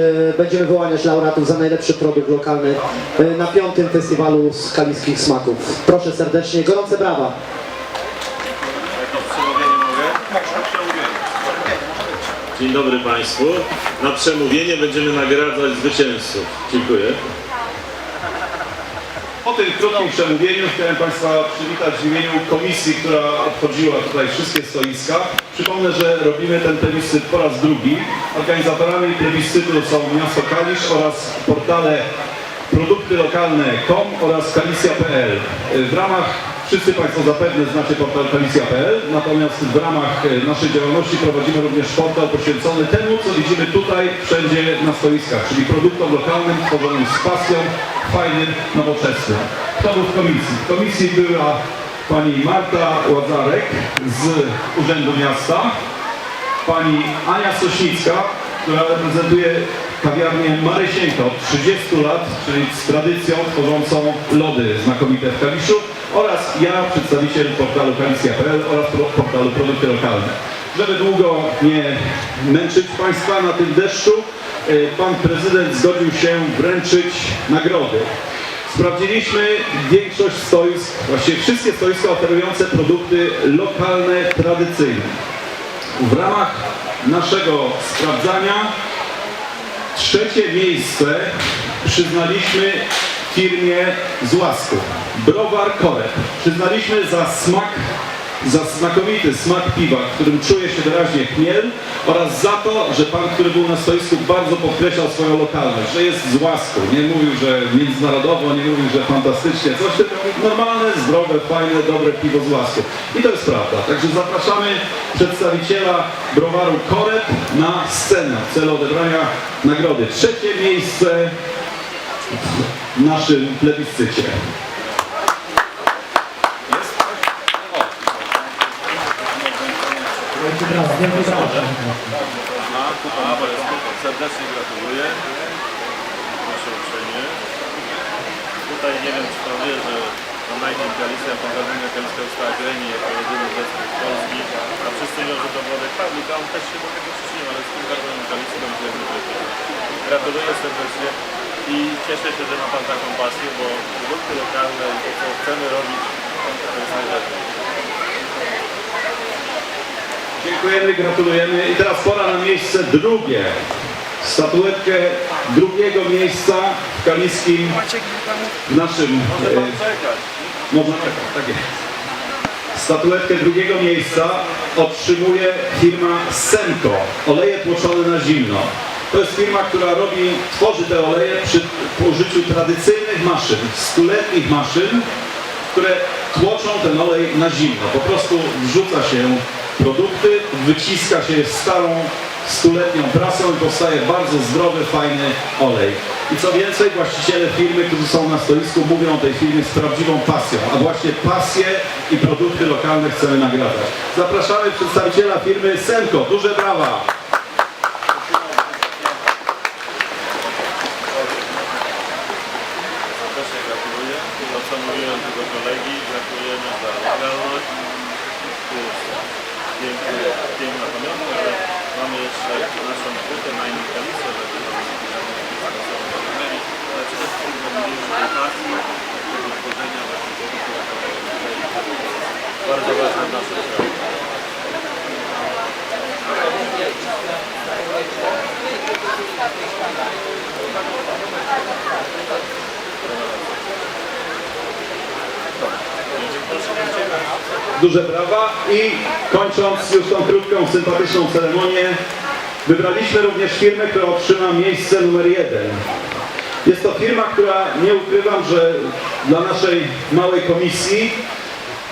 E, Będziemy wyłaniać laureatów za najlepszy produkt lokalny e, na piątym festiwalu skaliskich smaków. Proszę serdecznie, gorące brawa. Dzień dobry Państwu. Na przemówienie będziemy nagradzać zwycięzców. Dziękuję. Po tym krótkim przemówieniu chciałem Państwa przywitać w imieniu komisji, która obchodziła tutaj wszystkie stoiska. Przypomnę, że robimy ten plebiscyt po raz drugi. Organizatorami plebiscytu są miasto Kalisz oraz portale produktylokalne.com oraz kalisja.pl. W ramach, wszyscy Państwo zapewne znacie portal kalisja.pl, natomiast w ramach e, naszej działalności prowadzimy również portal poświęcony temu, co widzimy tutaj wszędzie na stoiskach, czyli produktom lokalnym, tworzonym z pasją, fajnym, nowoczesnym. Kto był w komisji? W komisji była pani Marta Łazarek z Urzędu Miasta, pani Ania Sośnicka, która reprezentuje kawiarnię Marysienko od 30 lat, czyli z tradycją tworzącą lody znakomite w Kaliszu oraz ja, przedstawiciel portalu kalisja.pl oraz portalu Produkty Lokalne. Żeby długo nie męczyć Państwa na tym deszczu, y, pan prezydent zgodził się wręczyć nagrody. Sprawdziliśmy większość stoisk, właściwie wszystkie stoiska oferujące produkty lokalne, tradycyjne. W ramach naszego sprawdzania trzecie miejsce przyznaliśmy firmie z łasku. Browar Korek. Przyznaliśmy za smak, za znakomity smak piwa, w którym czuje się wyraźnie chmiel oraz za to, że pan, który był na stoisku bardzo podkreślał swoją lokalność, że jest z łasku. Nie mówił, że międzynarodowo, nie mówił, że fantastycznie, coś tylko normalne, zdrowe, fajne, dobre piwo z łasku. I to jest prawda. Także zapraszamy przedstawiciela browaru Korep na scenę w celu odebrania nagrody. Trzecie miejsce w naszym plebiscycie. Serdecznie gratuluję. Proszę uprzejmie. Tutaj nie wiem, czy pan wie, że Najmniej Galicja, Pogardenia Galicja została Gremi jako jedyny zespół Polski. A wszyscy mówią, że to Włodek Pawlik, a on też się do tego przyczynił, ale z tym Galicją źle nie wyszło. Gratuluję serdecznie i cieszę się, że ma pan taką pasję, bo produkty lokalne i to, co chcemy robić, to jest najlepsze. Dziękujemy, gratulujemy. I teraz pora na miejsce drugie. Statuetkę drugiego miejsca w kaliskim, w naszym... E. Można czekać, tak jest. Statuetkę drugiego miejsca otrzymuje firma Senko. Oleje tłoczone na zimno. To jest firma, która robi, tworzy te oleje przy użyciu tradycyjnych maszyn, stuletnich maszyn, które tłoczą ten olej na zimno. Po prostu wrzuca się produkty, wyciska się starą, stuletnią prasą i powstaje bardzo zdrowy, fajny olej. I co więcej, właściciele firmy, którzy są na stoisku, mówią o tej firmie z prawdziwą pasją, a właśnie pasję i produkty lokalne chcemy nagradzać. Zapraszamy przedstawiciela firmy Senko. Duże brawa! Serdecznie gratuluję. To co mówiłem tego kolegi, gratulujemy za lokalność. Tu jest piękny, piękna pamiątka, ale mamy jeszcze naszą grupę na innych kalicę, żeby tam ale przede wszystkim o pasji, tego tworzenia właśnie. Bardzo ważne w naszym kraju. Duże brawa i kończąc już tą krótką, sympatyczną ceremonię, wybraliśmy również firmę, która otrzyma miejsce numer jeden. Jest to firma, która nie ukrywam, że dla naszej małej komisji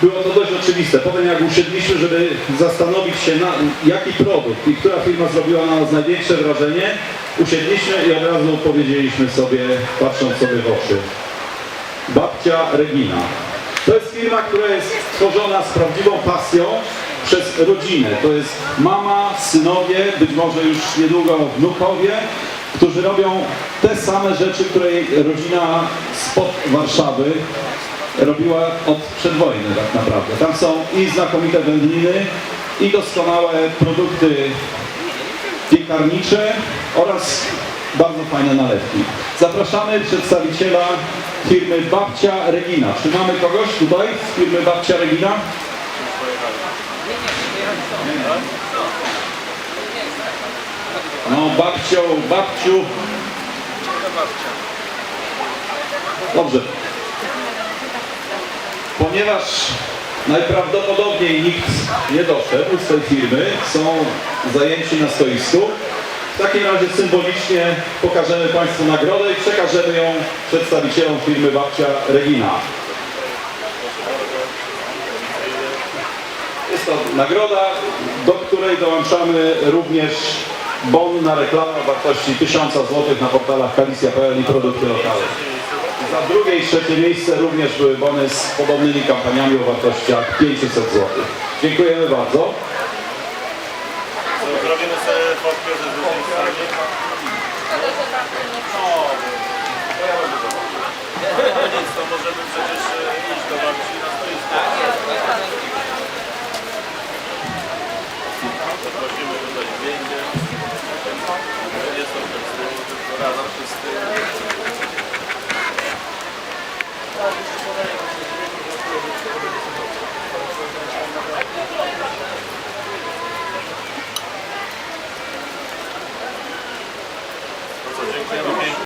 było to dość oczywiste. Potem jak usiedliśmy, żeby zastanowić się na jaki produkt i która firma zrobiła na nas największe wrażenie, usiedliśmy i od razu powiedzieliśmy sobie, patrząc sobie w oczy. Babcia Regina. To jest firma, która jest tworzona z prawdziwą pasją przez rodzinę. To jest mama, synowie, być może już niedługo wnukowie, którzy robią te same rzeczy, które rodzina spod Warszawy robiła od przedwojny tak naprawdę. Tam są i znakomite wędliny, i doskonałe produkty piekarnicze oraz bardzo fajne nalewki. Zapraszamy przedstawiciela firmy Babcia Regina. Czy mamy kogoś tutaj z firmy Babcia Regina? No, babcią, babciu. Dobrze. Ponieważ najprawdopodobniej nikt nie doszedł z tej firmy, są zajęci na stoisku, w takim razie symbolicznie pokażemy Państwu nagrodę i przekażemy ją przedstawicielom firmy Babcia Regina. Jest to nagroda, do której dołączamy również bon na reklamę o wartości 1000 zł na portalach kalisja.pl i produkty lokalne. Za drugie i trzecie miejsce również były bony z podobnymi kampaniami o wartościach 500 zł. Dziękujemy bardzo fotkę ze drugiej strony. No, no nic, to możemy przecież iść do babci na stoisku. Prosimy tutaj zdjęcie. Nie są te z tyłu, tylko razem.